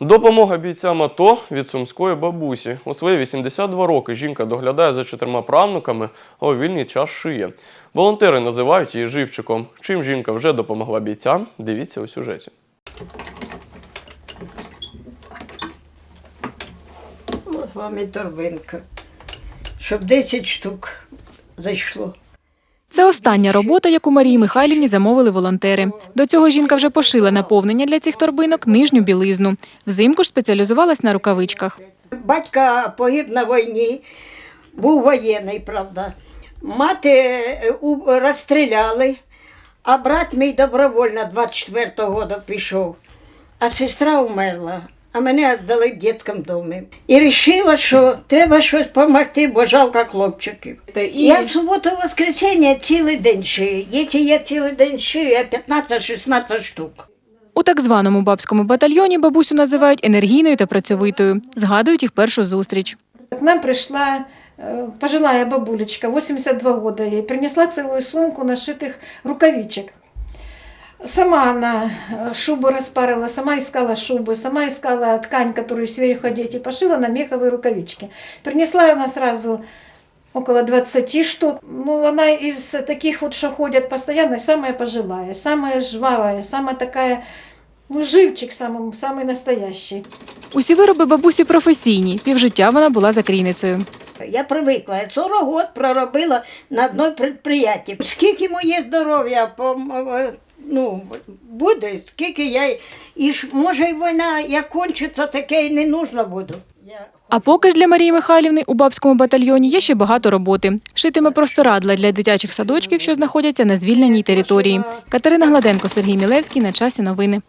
Допомога бійцям АТО від сумської бабусі. У свої 82 роки жінка доглядає за чотирма правнуками, а у вільний час шиє. Волонтери називають її живчиком. Чим жінка вже допомогла бійцям, дивіться у сюжеті. От вам і торбинка. Щоб 10 штук зайшло. Це остання робота, яку Марії Михайлівні замовили волонтери. До цього жінка вже пошила наповнення для цих торбинок нижню білизну. Взимку ж спеціалізувалась на рукавичках. Батька погиб на війні, був воєнний, правда. Мати е, розстріляли, а брат мій добровольно 24-го року пішов, а сестра умерла. А мене здали в дитячому домі. І вирішила, що треба щось допомогти, бо жалко хлопчиків. І... Я в суботу воскресенье цілий день шию. Якщо я цілий день шию, я 15-16 штук. У так званому бабському батальйоні бабусю називають енергійною та працьовитою. Згадують їх першу зустріч. К нам пришла э, пожилая бабулечка, 82 года ей, принесла целую сумку нашитых рукавичек. Сама она э, шубу распарила, сама искала шубу, сама искала ткань, которую себе ходить, и пошила на меховые рукавички. Принесла она сразу около 20 штук. Ну, она из таких вот, что ходят постоянно, самая пожилая, самая жвавая, самая такая, ну, живчик самый, самый настоящий. Усі вироби бабусі професійні. Півжиття вона була закрійницею. Я привикла. Я 40 років проробила на одному підприємстві. Скільки моє здоров'я пом- ну, буде, скільки я. І ж, може, й війна як кончиться, таке і не нужно буде. Я... А поки ж для Марії Михайлівни у бабському батальйоні є ще багато роботи. Шитиме простирадла для дитячих садочків, що знаходяться на звільненій території. Катерина Гладенко, Сергій Мілевський. На часі новини.